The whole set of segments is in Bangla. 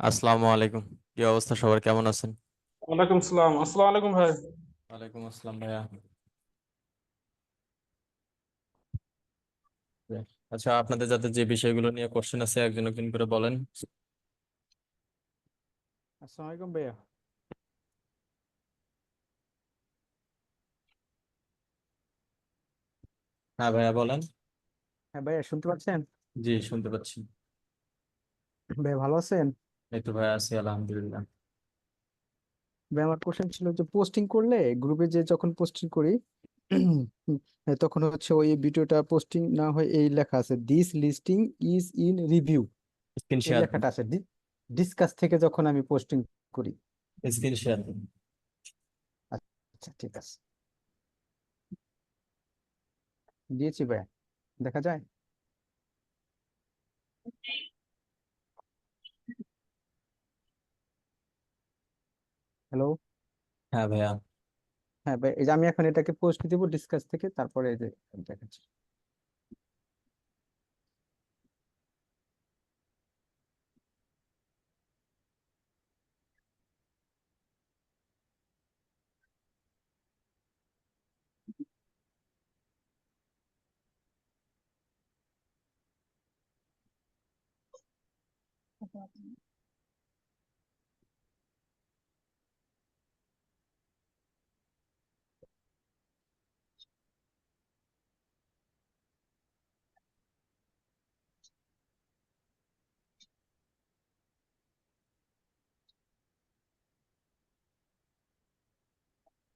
আসসালামু আলাইকুম। কি অবস্থা সবার? কেমন আছেন? ওয়ালাইকুম সালাম। আসসালামু আলাইকুম ভাই। ওয়ালাইকুম আসসালাম ভাইয়া। আচ্ছা আপনাদের যাতে যে বিষয়গুলো নিয়ে কোশ্চেন আছে একজন একজন করে বলেন। আসসালামু আলাইকুম ভাইয়া। হ্যাঁ ভাইয়া বলেন। হ্যাঁ ভাইয়া শুনতে পাচ্ছেন? জি শুনতে পাচ্ছি। ভাইয়া ভালো আছেন? এই তো ভাইয়া আছি আলহামদুলিল্লাহ। ভাই আমার কোশ্চেন ছিল যে পোস্টিং করলে গ্রুপে যে যখন পোস্টিং করি হ্যাঁ, তখন হচ্ছে ওই ভিডিওটা পোস্টিং না হয় এই লেখা আছে this listing is in review screen এই শেয়ার লেখাটা আছে ডিসকাস থেকে যখন আমি পোস্টিং করি। স্ক্রিন শেয়ার আচ্ছা ঠিক আছে। দিয়েছি ভাইয়া দেখা যায়? হ্যালো হ্যাঁ ভাইয়া। হ্যাঁ ভাই এই যে আমি এখন এটাকে পোস্ট দিব ডিসকাস থেকে তারপরে এই যে দেখাচ্ছি।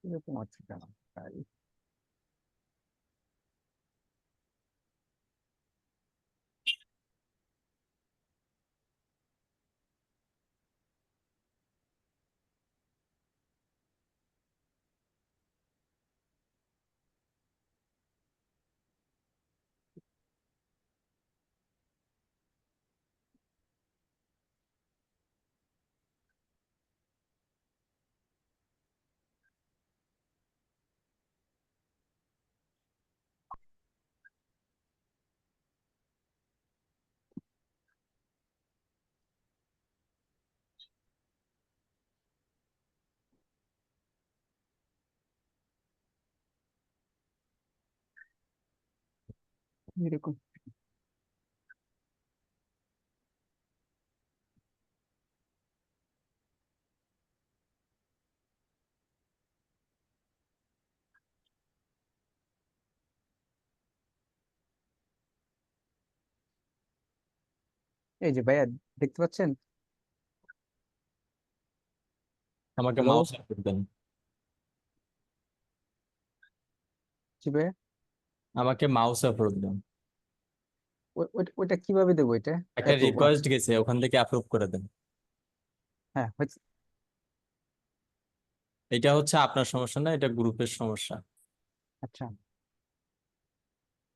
এরকম আছে কেন তাই এরকম এই যে ভাইয়া দেখতে পাচ্ছেন? আমাকে Hello? মাউস আপলোড দেন। জি ভাইয়া? আমাকে মাউস আপলোড দেন। ওই- ওইটা কীভাবে দেবো এটা? একটা Approve, রিকোয়েস্ট গেছে ওখান থেকে অ্যাপ্রুভ করে দেন। হ্যাঁ হয়েছে। এটা হচ্ছে আপনার সমস্যা না এটা গ্রুপের সমস্যা। আচ্ছা।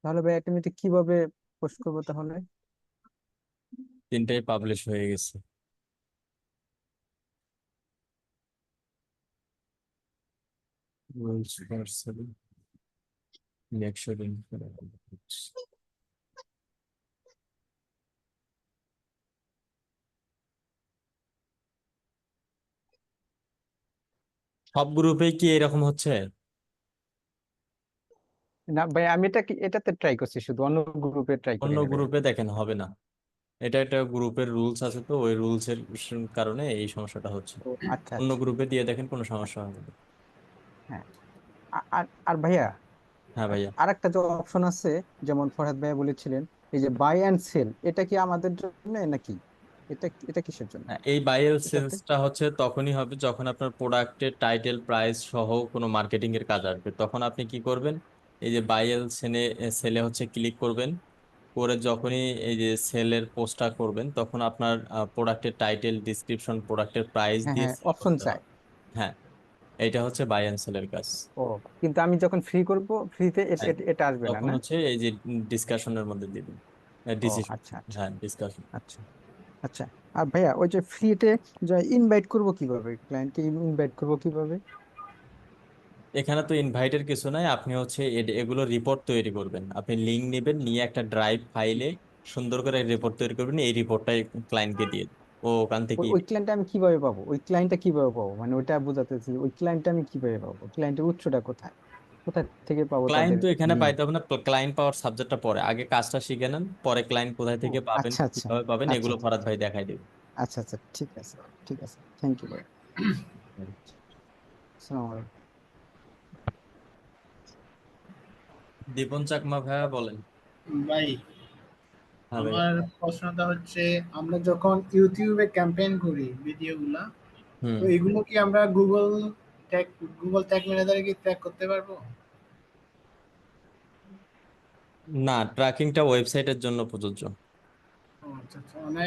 তাহলে তুমি এটা কীভাবে পোস্ট করব তাহলে? তিনটাই পাবলিশ হয়ে গেছে। For selling lecturing সব গ্রুপে কি এরকম হচ্ছে? না ভাই আমি এটা কি এটাতে ট্রাই করছি শুধু অন্য গ্রুপে ট্রাই করি অন্য গ্রুপে দেখেন হবে না। এটা একটা গ্রুপের রুলস আছে তো ওই রুলস এর কারণে এই সমস্যাটা হচ্ছে। আচ্ছা অন্য আচ্ছা। গ্রুপে দিয়ে দেখেন কোনো সমস্যা হবে না। আ- আর আর ভাইয়া হ্যাঁ ভাইয়া। আর একটা যে অপশন আছে যেমন ফরহাদ ভাইয়া বলেছিলেন এই যে বাই অ্যান্ড সেল এটা কি আমাদের জন্য নাকি? এটা এটা কিসের জন্য? হ্যাঁ, এই বাইয়েল সেলসটা হচ্ছে তখনই হবে যখন আপনার প্রোডাক্টের টাইটেল প্রাইস সহ কোনো মার্কেটিং এর কাজ আসবে। তখন আপনি কি করবেন? এই যে বাইয়েল সেলে সেলে হচ্ছে ক্লিক করবেন। করে যখনই এই যে সেলের পোস্টটা করবেন তখন আপনার প্রোডাক্টের টাইটেল ডিসক্রিপশন প্রোডাক্টের প্রাইস হ্যাঁ দিয়ে হ্যাঁ অপশন করতে চাই। হ্যাঁ এটা হচ্ছে বাই এন্ড সেলের কাজ। ও কিন্তু আমি যখন ফ্রি করব ফ্রিতে এটা আসবে না তখন হচ্ছে এই যে ডিসকাশনের মধ্যে দিবেন ডিসিশন আচ্ছা আচ্ছা। হ্যাঁ ডিসকাশন আচ্ছা আচ্ছা। আর ভাইয়া ওই যে ফ্রিতে যে ইনভাইট করব কীভাবে? ক্লায়েন্টকে ইনভাইট করব কীভাবে? এখানে তো ইনভাইটের কিছু নাই আপনি হচ্ছে এগুলো রিপোর্ট তৈরি করবেন। আপনি লিঙ্ক নেবেন নিয়ে একটা ড্রাইভ ফাইলে সুন্দর করে রিপোর্ট তৈরি করবেন এই রিপোর্টটাই ক্লায়েন্টকে দিয়ে দিন। ও ওখান থেকে ওই ক্লায়েন্টটা আমি কীভাবে পাবো? ওই ক্লায়েন্টটা কীভাবে পাবো? মানে ওইটা বোঝাতেছি ওই ক্লায়েন্টটা আমি কীভাবে পাবো? ক্লায়েন্টের উৎসটা কোথায়? কোথা থেকে পাবো ক্লায়েন্ট তাদের তো এখানে name? পাইতে হবে না ক্লায়েন্ট পাওয়ার সাবজেক্টটা পরে। আগে কাজটা শিখে নেন পরে ক্লায়েন্ট কোথায় থেকে পাবেন আচ্ছা আচ্ছা। কীভাবে পাবেন আচ্ছা এগুলো আচ্ছা। ফরাদ ভাই দেখাই দেবে। আচ্ছা আচ্ছা ঠিক আছে ঠিক আছে। থ্যাংক ইউ ভাই আসসালামু আলাইকুম। দীপন চাকমা ভাইয়া বলেন। ভাই আমার প্রশ্নটা হচ্ছে আমরা যখন ইউটিউবে ক্যাম্পেইন করি ভিডিওগুলা তো এগুলো কি আমরা গুগল ট্যাগ গুগল ট্যাগ ম্যানেজারে কি ট্র্যাক করতে পারব? না ট্র্যাকিংটা ওয়েবসাইটের জন্য প্রযোজ্য। আচ্ছা আচ্ছা মানে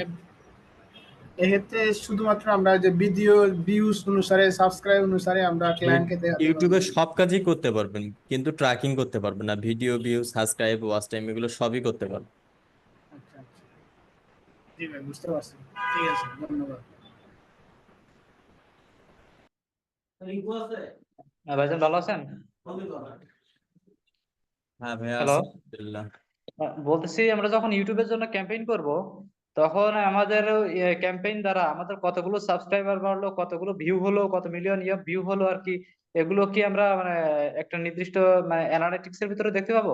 এক্ষেত্রে শুধুমাত্র আমরা যে ভিডিও ভিউজ অনুসারে সাবস্ক্রাইব অনুসারে আমরা ক্লায়েন্টকে ইউটিউবে সব কাজই করতে পারবেন কিন্তু ট্র্যাকিং করতে পারবেন না। Video view subscribe watch time এগুলো সবই করতে পারবেন। জি ভাই বুঝতে পারছি ঠিক আছে ধন্যবাদ হ্যাঁ ভাইজান ভালো আছেন হ্যাঁ ভাইয়া আলহামদুলিল্লাহ বলতেছি আমরা যখন ইউটিউবের জন্য ক্যাম্পেইন করব তখন আমাদের ক্যাম্পেইন দ্বারা আমাদের কতগুলো সাবস্ক্রাইবার বাড়লো কতগুলো ভিউ হলো কত মিলিয়ন ইয়ে ভিউ হলো আর কি এগুলো কি আমরা মানে একটা নির্দিষ্ট মানে অ্যানালিটিক্স এর ভিতরে দেখতে পাবো?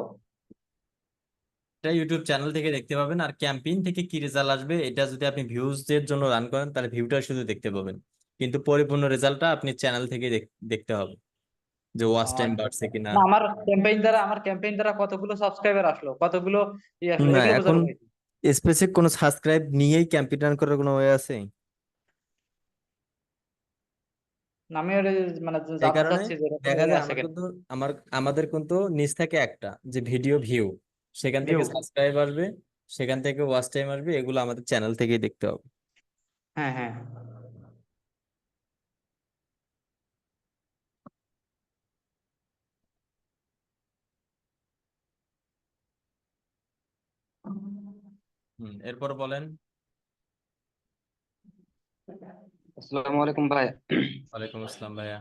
এটা ইউটিউব চ্যানেল থেকে দেখতে পাবেন। আর ক্যাম্পেইন থেকে কি রেজাল্ট আসবে এটা যদি আপনি ভিউজ এর জন্য রান করেন তাহলে ভিউটা শুধু দেখতে পাবেন। কিন্তু পরিপূর্ণ রেজাল্টটা আপনি চ্যানেল থেকে দেখতে হবে যে ওয়াচ টাইম আচ্ছা। বাড়ছে কিনা। আমার ক্যাম্পেইন দ্বারা আমার ক্যাম্পেইন দ্বারা কতগুলো সাবস্ক্রাইবার আসলো কতগুলো ইয়ে এখন স্পেসিফিক কোনো সাবস্ক্রাইব নিয়েই ক্যাম্পেইন রান করার কোনো ওয়ে আছে? আমি মানে এই কারণে দেখা যায় আমার কিন্তু আমার আমাদের কিন্তু নিচ থেকে একটা যে ভিডিও ভিউ সেখান থেকে সাবস্ক্রাইব আসবে সেখান থেকে ওয়াচ টাইম আসবে এগুলো আমাদের চ্যানেল থেকেই দেখতে হবে। হ্যাঁ হ্যাঁ। হুম এরপর বলেন। আসসালামু আলাইকুম ভাই। ওয়ালাইকুম আসসালাম ভাইয়া।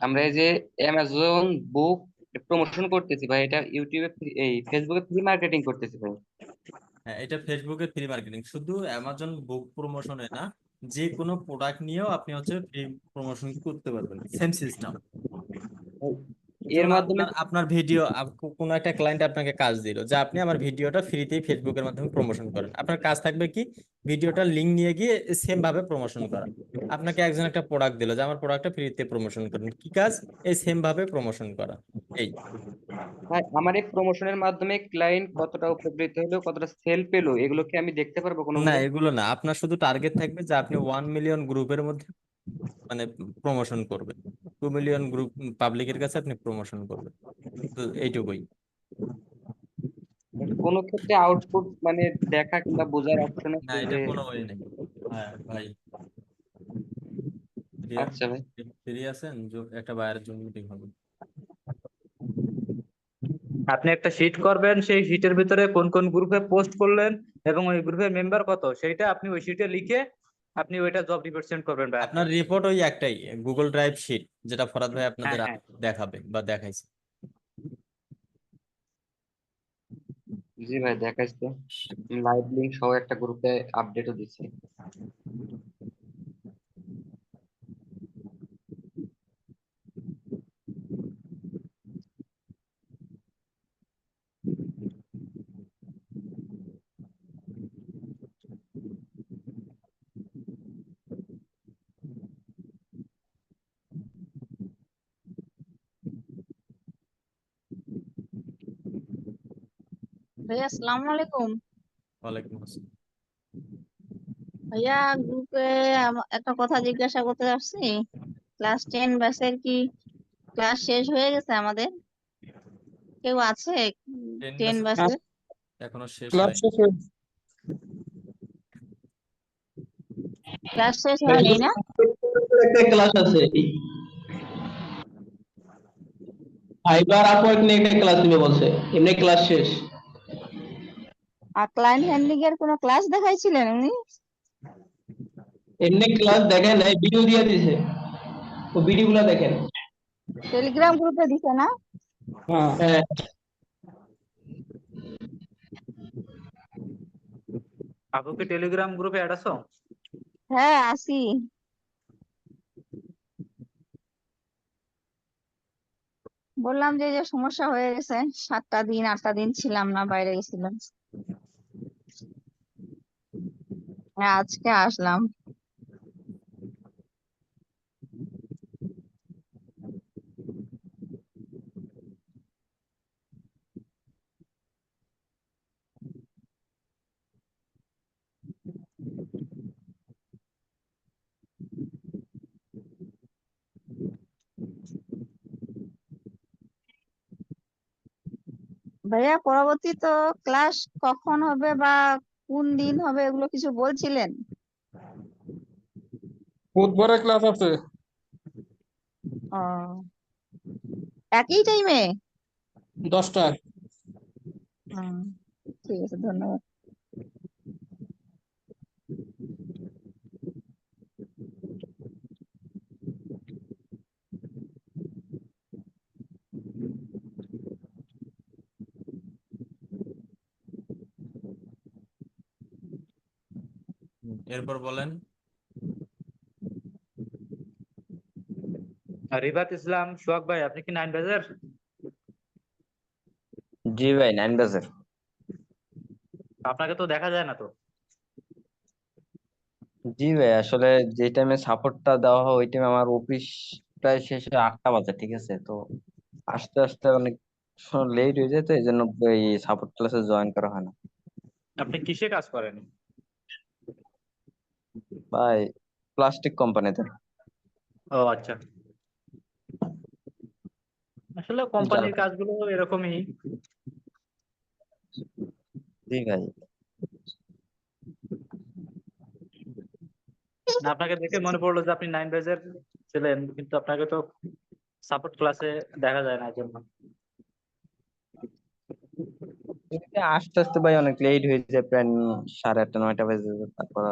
আমরা এই যে অ্যামাজন বুক প্রমোশন করতেছি ভাই এটা ইউটিউবে এই ফেসবুকে ফ্রি মার্কেটিং করতেছি ভাই। হ্যাঁ এটা ফেসবুকে ফ্রি মার্কেটিং শুধু অ্যামাজন বুক প্রমোশনে না যে কোনো প্রোডাক্ট নিয়েও আপনি হচ্ছে ফ্রি প্রমোশন করতে পারবেন সেম সিস্টেম এর মাধ্যমে আপনার ভিডিও কোনো একটা ক্লায়েন্ট আপনাকে কাজ দিল যে আপনি আমার ভিডিওটা ফ্রিতেই ফেসবুকের মাধ্যমে প্রমোশন করেন। আপনার কাজ থাকবে কি? ভিডিওটার লিংক নিয়ে গিয়ে সেম ভাবে প্রমোশন করা। আপনাকে একজন একটা প্রোডাক্ট দিল যে আমার প্রোডাক্টটা ফ্রিতে প্রমোশন করেন। কি কাজ? এই সেম ভাবে প্রমোশন করা। এই। ভাই আমার এই প্রমোশনের মাধ্যমে ক্লায়েন্ট কতটা উপকৃত হলো কতটা সেল পেল এগুলো কি আমি দেখতে পারব না এগুলো না আপনার শুধু টার্গেট থাকবে যে আপনি ওয়ান মিলিয়ন গ্রুপের মধ্যে মানে প্রমোশন করবেন। টু মিলিয়ন গ্রুপ পাবলিকের কাছে আপনি প্রমোশন করবেন। তো এইটুকুই। কোনো ক্ষেত্রে আউটপুট মানে দেখা কিংবা বোঝার অপশন না এটা কোনো ওয়ে নেই। হ্যাঁ ভাই। আচ্ছা ভাই। ফ্রি আছেন? একটা বায়ারের জন্য মিটিং হবে। আপনি একটা শিট করবেন সেই শিটের ভিতরে কোন কোন গ্রুপে পোস্ট করলেন এবং ওই গ্রুপের মেম্বার কত সেইটা আপনি ওই শিটে লিখে আপনি ওইটা জব রিপ্রেজেন্ট করবেন ভাই আপনার রিপোর্ট ওই একটাই গুগল ড্রাইভ শিট যেটা ফরাদ ভাই আপনাদের হ্যাঁ। দেখাবে বা দেখাইছে। জি ভাই দেখাইছে। লাইভ লিংক সহ একটা গ্রুপে আপডেটও দিচ্ছি ভাইয়া আসসালামু আলাইকুম ওয়ালাইকুম আসসালাম ভাইয়া গ্রুপে একটা কথা জিজ্ঞাসা করতে আসছি। ক্লাস টেন ব্যাচের কি ক্লাস শেষ হয়ে গেছে আমাদের? কেউ আছে 10 টেন ব্যাচের ব্যাচের এখনও শেষ ক্লাস শেষ ক্লাস শেষ হয়নি না? একটা ক্লাস আছে। ফাইবার আপওয়ার্ক নিয়ে একটা ক্লাস দিবে বলছে। এমনি ক্লাস শেষ। আর ক্লায়েন্ট হ্যান্ডলিং এর কোনো ক্লাস দেখাইছিলেন উনি? এমনি ক্লাস দেখেন নাই ভিডিও দিয়ে দিছে। ও ভিডিও গুলা দেখেন টেলিগ্রাম গ্রুপে দিছে না? হ্যাঁ। আপু কি টেলিগ্রাম গ্রুপে অ্যাড আছো? হ্যাঁ আসি। বললাম যে যে সমস্যা হয়ে গেছে সাতটা দিন আটটা দিন ছিলাম না বাইরে গেছিলাম। আজকে আসলাম। ভাইয়া পরবর্তী তো ক্লাস কখন হবে বা কোন দিন হবে এগুলো কিছু বলছিলেন? বুধবারে ক্লাস আছে। ও একই টাইমে দশটায়। হুম ঠিক আছে ধন্যবাদ। এরপর বলেন। রিবাত ইসলাম সোহাগ ভাই আপনি কি নাইন বাজার? জি ভাই নাইন বাজের। আপনাকে তো দেখা যায় না তো। জি ভাই আসলে যে টাইমে সাপোর্টটা দেওয়া হয় ওই টাইমে আমার অফিস প্রায় শেষে আটটা বাজে ঠিক আছে? তো আস্তে আস্তে অনেক লেট হয়ে যায় তো এই জন্য এই সাপোর্ট ক্লাসে জয়েন করা হয় না। আপনি কিসে কাজ করেন? ভাই প্লাস্টিক কোম্পানিতে ও আচ্ছা। আসলে কোম্পানির কাজগুলো এরকমই। জি ভাই। আপনাকে দেখে মনে পড়ল যে আপনি নাইন ব্যাচের ছিলেন কিন্তু আপনাকে তো সাপোর্ট ক্লাসে দেখা যায় না জন্য। আস্তে আস্তে ভাই অনেক লেট হয়ে যায় প্রায় সাড়ে আটটা নয়টা বেজে তারপর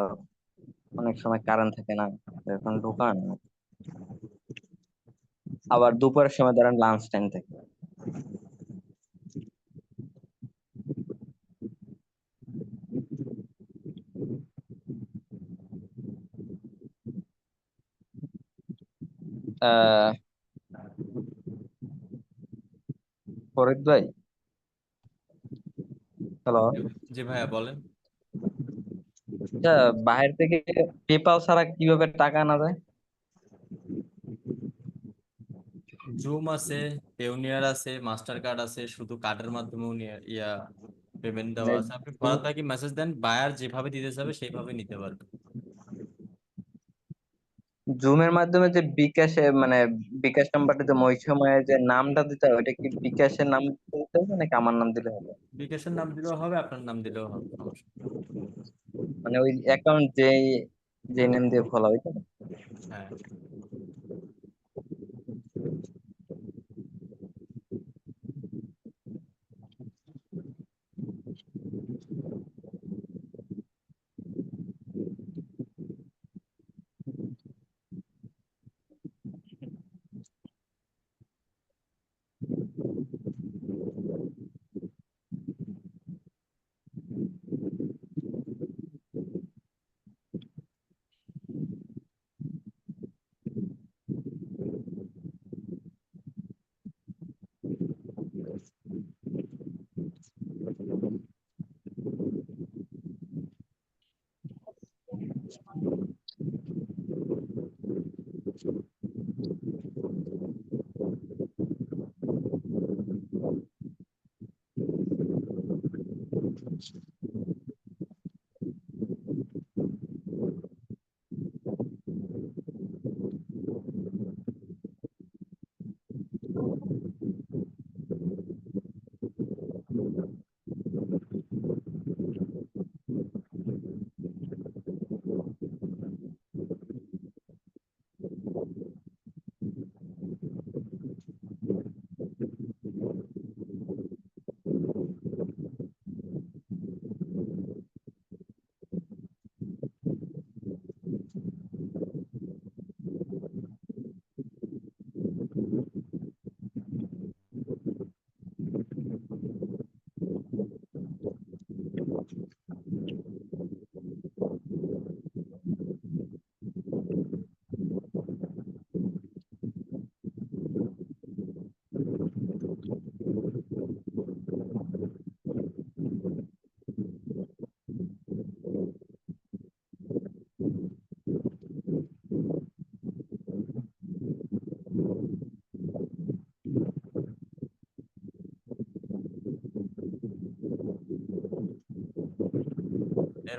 অনেক সময় কারেন্ট থাকে না এখন ঢোকান আবার দুপুরের সময় ধরেন লাঞ্চ টাইম থাকে। ফরিদ ভাই? হ্যালো জি ভাইয়া বলেন। আচ্ছা বাইরে থেকে পেপাল ছাড়া কীভাবে টাকা আনা যায়? জুম আছে পেউনিয়ার আছে মাস্টার কার্ড আছে শুধু কার্ডের মাধ্যমেও ইয়া পেমেন্ট দেওয়া আছে। আপনি ফরাদ ভাইকে মেসেজ দেন বায়ার যেভাবে দিতে চাবে সেইভাবে নিতে পারবে। জুমের মাধ্যমে যে বিকাশে মানে বিকাশ নাম্বারটা যে ওই সময়ে যে নামটা দিতে হবে ওটা কি বিকাশের নাম দিতে হবে নাকি আমার নাম দিলে হবে? বিকাশের নাম দিলেও হবে আপনার নাম দিলেও হবে সমস্যা। মানে ওই অ্যাকাউন্ট যে যে নেম দিয়ে খোলা ওইটা হ্যাঁ।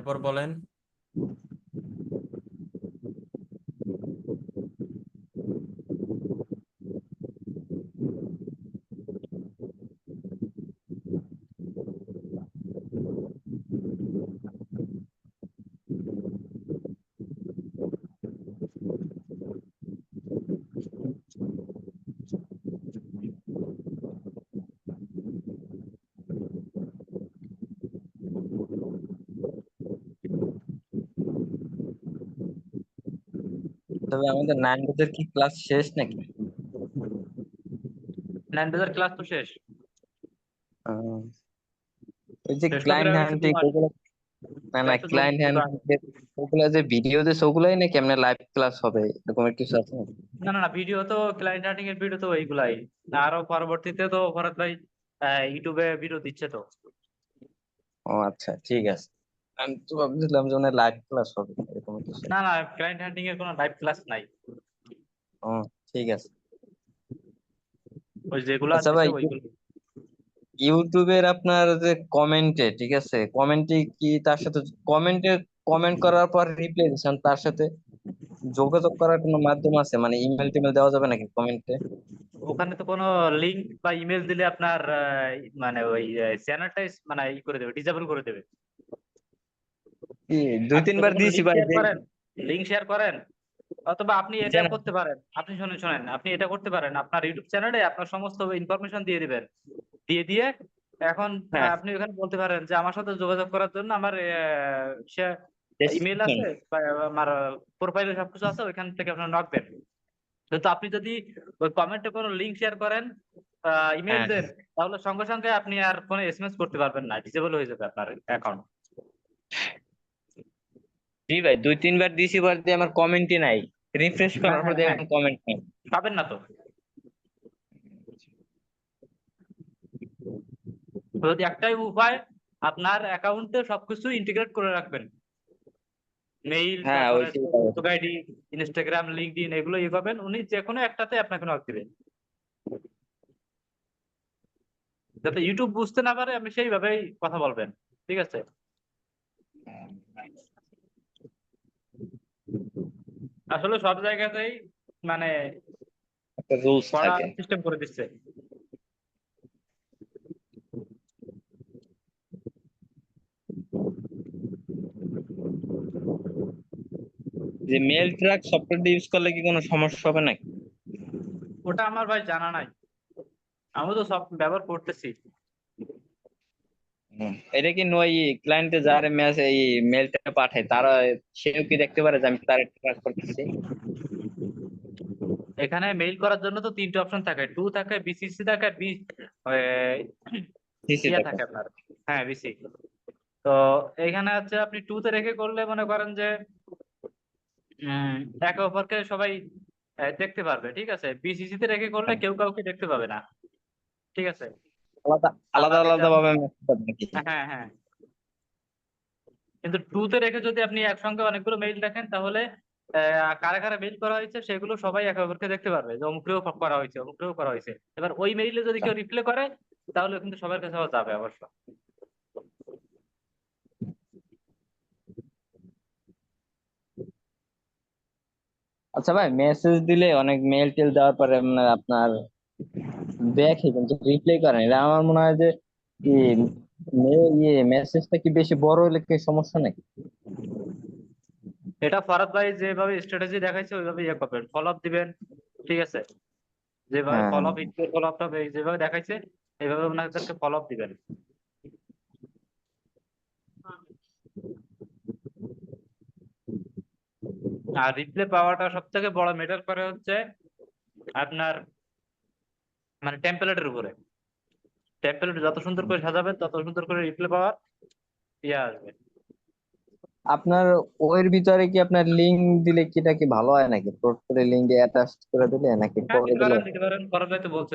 এরপর বলেন। তবে আমাদের নাইন বছর কি ক্লাস শেষ নাকি? নাইন বাজার ক্লাস তো শেষ। ওই যে ক্লায়েন্ট হ্যান্ডিং ওগুলো না না ক্লায়েন্ট হ্যান্ডিং ওগুলো যে ভিডিও দিস ওগুলাই নাকি এমনি লাইভ ক্লাস হবে? এরকম কিছু আছে না না না ভিডিও তো ক্লায়েন্ট হান্টিং এর ভিডিও তো এইগুলাই। না আরও পরবর্তীতে তো ভরত ভাই ইউটিউবে ভিডিও দিচ্ছে তো। ও আচ্ছা ঠিক আছে। আমি তো ভাবছিলাম যে মানে লাইভ ক্লাস হবে এরকম কিছু না না ক্লায়েন্ট হান্টিং এর কোনো লাইভ ক্লাস নাই। ও ঠিক আছে। ওই যেগুলো আচ্ছা ভাই ইউটিউবের আপনার যে কমেন্টে ঠিক আছে? কমেন্টে কি তার সাথে কমেন্টে কমেন্ট করার পর রিপ্লাই দিচ্ছেন তার সাথে যোগাযোগ করার কোনো মাধ্যম আছে? মানে ইমেল টিমেল দেওয়া যাবে নাকি কমেন্টে ওখানে তো কোনো লিংক বা ইমেল দিলে আপনার মানে ওই চ্যানেলটাই মানে ই করে দেবে ডিসেবল করে দেবে। দুই আপনি তিনবার যদি দিয়েছি ভাই করেন? লিংক শেয়ার করেন? অথবা আপনি এটা করতে পারেন। আপনি শুনেন শুনেন। আপনি এটা করতে পারেন। আপনার ইউটিউব চ্যানেলে আপনার সমস্ত ইনফরমেশন দিয়ে দিবেন। দিয়ে দিয়ে এখন হ্যাঁ। আপনি ওখানে বলতে পারেন যে আমার সাথে যোগাযোগ করার জন্য আমার ইমেল আছে আমার প্রোফাইলে সবকিছু আছে ওইখান থেকে আপনার নক দেন। কিন্তু আপনি যদি ওই কমেন্টে কোনো লিংক শেয়ার করেন ইমেল হ্যাঁ। দেন তাহলে সঙ্গে সঙ্গে আপনি আর কোনো এসএমএস করতে পারবেন না। ডিসেবল হয়ে যাবে আপনার অ্যাকাউন্ট জি ভাই দুই তিনবার পর দিয়ে আমার কমেন্টই নাই। রিফ্রেশ করার পর হ্যাঁ। কমেন্ট নাই। পাবেন না তো? যদি একটাই উপায় আপনার অ্যাকাউন্টে সবকিছু ইন্টিগ্রেট করে রাখবেন। মেইল হ্যাঁ, ফেসবুক আইডি ইনস্টাগ্রাম লিঙ্কডইন এগুলো ই করবেন উনি যে কোনো একটাতে আপনাকে নক দিবেন। যাতে ইউটিউব বুঝতে না পারে আপনি সেইভাবেই কথা বলবেন। ঠিক আছে? আসলে সব জায়গাতেই মানে একটা রুলস থাকে। সিস্টেম করে দিচ্ছে। যে মেল ট্র্যাক সফটওয়্যারটা ইউজ করলে কি কোনো সমস্যা হবে নাকি? ওটা আমার ভাই জানা নাই। আমি তো সব ব্যবহার করতেছি। এটা কি ওই ক্লায়েন্টে যার মেস এই মেলটা পাঠায় তারা সেও কি দেখতে পারে যে আমি তার ট্র্যাক করতেছি? এখানে মেইল করার জন্য তো তিনটে অপশন থাকে টু থাকে বিসিসি থাকে বি সিসি থাকে। আপনার। হ্যাঁ বিসি তো এখানে হচ্ছে আপনি টু তে রেখে করলে মনে করেন যে একে অপরকে সবাই দেখতে পারবে ঠিক আছে? বিসিসি তে রেখে করলে কেউ কাউকে দেখতে পাবে না। ঠিক আছে? আলাদা আলাদা আলাদা ভাবে হ্যাঁ হ্যাঁ। কিন্তু টু তে রেখে যদি আপনি একসঙ্গে অনেকগুলো মেইল দেখেন তাহলে কারা কারা মেইল করা হয়েছে সেগুলো সবাই একে অপরকে দেখতে পারবে যে অমুকেও করা হয়েছে অমুকেও করা হয়েছে। এবার ওই মেইলে যদি কেউ রিপ্লে করে তাহলে কিন্তু সবার কাছে যাবে অবশ্য। আচ্ছা ভাই মেসেজ দিলে অনেক মেল টেল দেওয়ার পরে আপনার দেখে কিন্তু রিপ্লাই করেন। এটা আমার মনে হয় যে ইয়ে মেসেজটা কি বেশি বড় হলে কি সমস্যা নাকি? এটা ফরাদ ভাই যেভাবে স্ট্র্যাটেজি দেখাইছে ওইভাবে ইয়ে করবেন। ফলো আপ দিবেন ঠিক আছে? যেভাবে। ফলো আপ ফলো আপটা যেভাবে দেখাইছে এইভাবে ওনাদেরকে ফলো আপ দিবেন। আর রিপ্লে পাওয়াটা সব থেকে বড় ম্যাটার করে হচ্ছে আপনার মানে টেম্পলেটের উপরে। টেম্পলেট যত সুন্দর করে সাজাবেন তত সুন্দর করে রিপ্লে পাওয়ার ইয়ে আসবে। আপনার ওর ভিতরে কি আপনার লিংক দিলে কি এটা কি ভালো হয় নাকি? টোটালি লিংক দিয়ে অ্যাটাচ করে দিলে নাকি হ্যাঁ পরে দিলে? করা ভাই তো বলছে